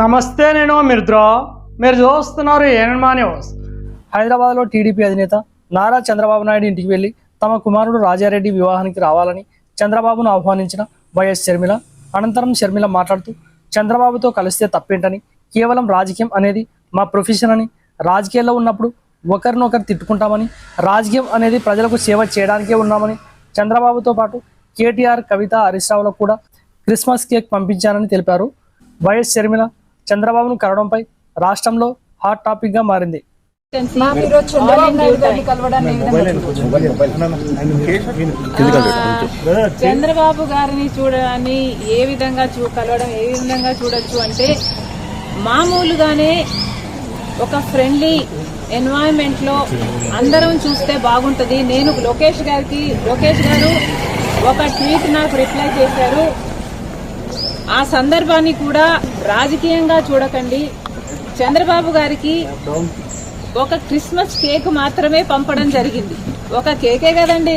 నమస్తే నేను మిత్రో మీరు చూస్తున్నారు ఏనమా న్యూస్ హైదరాబాద్లో టీడీపీ అధినేత నారా చంద్రబాబు నాయుడు ఇంటికి వెళ్ళి తమ కుమారుడు రాజారెడ్డి వివాహానికి రావాలని చంద్రబాబును ఆహ్వానించిన వైఎస్ షర్మిల అనంతరం షర్మిల మాట్లాడుతూ చంద్రబాబుతో కలిస్తే తప్పేంటని కేవలం రాజకీయం అనేది మా ప్రొఫెషన్ అని రాజకీయాల్లో ఉన్నప్పుడు ఒకరినొకరు తిట్టుకుంటామని రాజకీయం అనేది ప్రజలకు సేవ చేయడానికే ఉన్నామని చంద్రబాబుతో పాటు కేటీఆర్ కవిత హరీష్ రావులకు కూడా క్రిస్మస్ కేక్ పంపించానని తెలిపారు. వైఎస్ షర్మిల చంద్రబాబును కలవడంపై రాష్ట్రంలో హాట్ టాపిక్గా మారింది. చంద్రబాబు గారిని కలవడాన్ని ఏ విధంగా చంద్రబాబు గారిని చూడడాన్ని ఏ విధంగా చూ కలవడం ఏ విధంగా చూడొచ్చు అంటే మామూలుగానే ఒక ఫ్రెండ్లీ ఎన్వైరన్మెంట్లో అందరం చూస్తే బాగుంటది. నేను లోకేష్ గారికి లోకేష్ గారు ఒక ట్వీట్ నాకు రిప్లై చేశారు. ఆ సందర్భాన్ని కూడా రాజకీయంగా చూడకండి. చంద్రబాబు గారికి ఒక క్రిస్మస్ కేక్ మాత్రమే పంపడం జరిగింది. ఒక కేకే కదండి.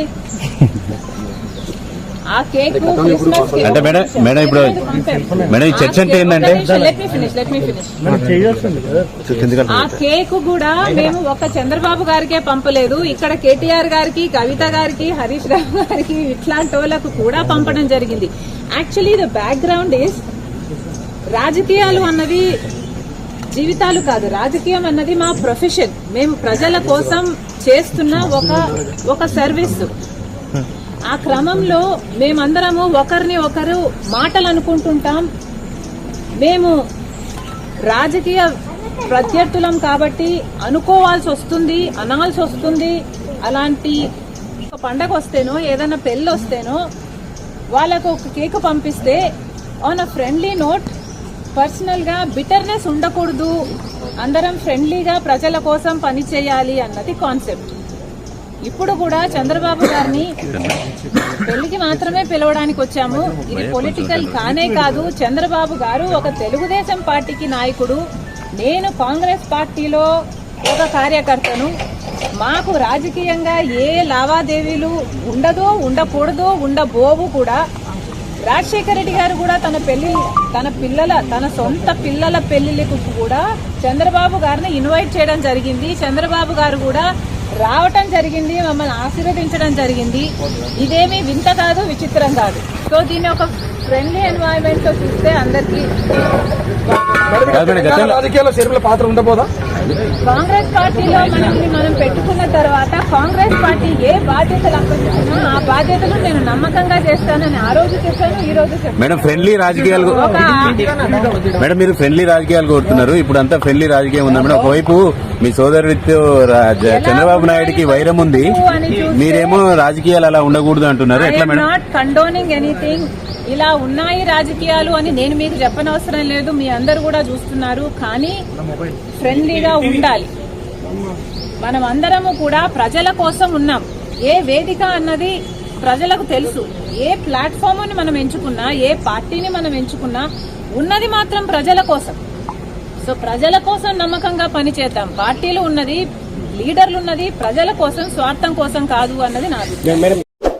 ఆ కేక్ క్రిస్మస్ కేక్ అంటే మేడం మేడం ఇప్పుడు మేడం ఈ చర్చ అంటే ఏంటంటే? Let me finish let me finish ఆ కేక్ కూడా మేము ఒక చంద్రబాబు గారికే పంపలేదు. ఇక్కడ కేటీఆర్ గారికి కవిత గారికి హరీష్ రావు గారికి ఇట్లాంటి వాళ్ళకు కూడా పంపడం జరిగింది. యాక్చువల్లీ ద బ్యాక్గ్రౌండ్ ఈస్ రాజకీయాలు అన్నది జీవితాలు కాదు. రాజకీయం అన్నది మా ప్రొఫెషన్ మేము ప్రజల కోసం చేస్తున్న ఒక ఒక సర్వీస్ ఆ క్రమంలో మేమందరము ఒకరిని ఒకరు మాటలు అనుకుంటుంటాం. మేము రాజకీయ ప్రత్యర్థులం కాబట్టి అనుకోవాల్సి వస్తుంది అనాల్సి వస్తుంది. అలాంటి ఒక పండగ వస్తేనో ఏదైనా పెళ్ళి వస్తేనో వాళ్ళకు ఒక కేక్ పంపిస్తే ఆన్ అ ఫ్రెండ్లీ నోట్ పర్సనల్గా బిటర్నెస్ ఉండకూడదు. అందరం ఫ్రెండ్లీగా ప్రజల కోసం పని చేయాలి అన్నది కాన్సెప్ట్ ఇప్పుడు కూడా చంద్రబాబు గారిని పెళ్ళికి మాత్రమే పిలవడానికి వచ్చాము. ఇది పొలిటికల్ కానే కాదు. చంద్రబాబు గారు ఒక తెలుగుదేశం పార్టీకి నాయకుడు. నేను కాంగ్రెస్ పార్టీలో ఒక కార్యకర్తను. మాకు రాజకీయంగా ఏ లావాదేవీలు ఉండదో ఉండకూడదో ఉండబోవు కూడా రాజశేఖర రెడ్డి గారు కూడా తన పెళ్ళి తన పిల్లల తన సొంత పిల్లల పెళ్ళిళ్ళకు కూడా చంద్రబాబు గారిని ఇన్వైట్ చేయడం జరిగింది. చంద్రబాబు గారు కూడా రావటం జరిగింది మమ్మల్ని ఆశీర్వదించడం జరిగింది. ఇదేమీ వింత కాదు విచిత్రం కాదు. సో దీన్ని ఒక ఫ్రెండ్లీ ఎన్వైరన్మెంట్తో చూస్తే అందరికీ రాజకీయాల్లో షర్మిల పాత్ర ఉండబోదా? కాంగ్రెస్ పార్టీలో మనల్ని మనం పెట్టుకున్న తర్వాత కాంగ్రెస్ పార్టీ ఏ బాధ్యతలు అప్పచెప్పినా ఆ బాధ్యతలు నేను నమ్మకంగా చేస్తానని ఆ రోజు చెప్పాను ఈ రోజు చెప్పాను. మేడం ఫ్రెండ్లీ రాజకీయాలు మేడం మీరు ఫ్రెండ్లీ రాజకీయాలు కోరుతున్నారు ఇప్పుడు అంతా ఫ్రెండ్లీ రాజకీయం ఉంది మేడం. ఒకవైపు మీ సోదరుడితో చంద్రబాబు నాయుడుకి వైరం ఉంది. మీరేమో రాజకీయాలు అలా ఉండకూడదు అంటున్నారు. ఎట్లా మేడం? నాట్ కండోనింగ్ ఎనీథింగ్ ఇలా ఉన్నాయి రాజకీయాలు అని నేను మీకు చెప్పనవసరం లేదు మీ అందరు కూడా చూస్తున్నారు. కానీ ఫ్రెండ్లీగా ఉండాలి. మనం అందరము కూడా ప్రజల కోసం ఉన్నాం. ఏ వేదిక అన్నది ప్రజలకు తెలుసు. ఏ ప్లాట్ఫామ్ని మనం ఎంచుకున్నా ఏ పార్టీని మనం ఎంచుకున్నా ఉన్నది మాత్రం ప్రజల కోసం. సో ప్రజల కోసం నమ్మకంగా పనిచేద్దాం. పార్టీలు ఉన్నది లీడర్లు ఉన్నది ప్రజల కోసం స్వార్థం కోసం కాదు అన్నది నా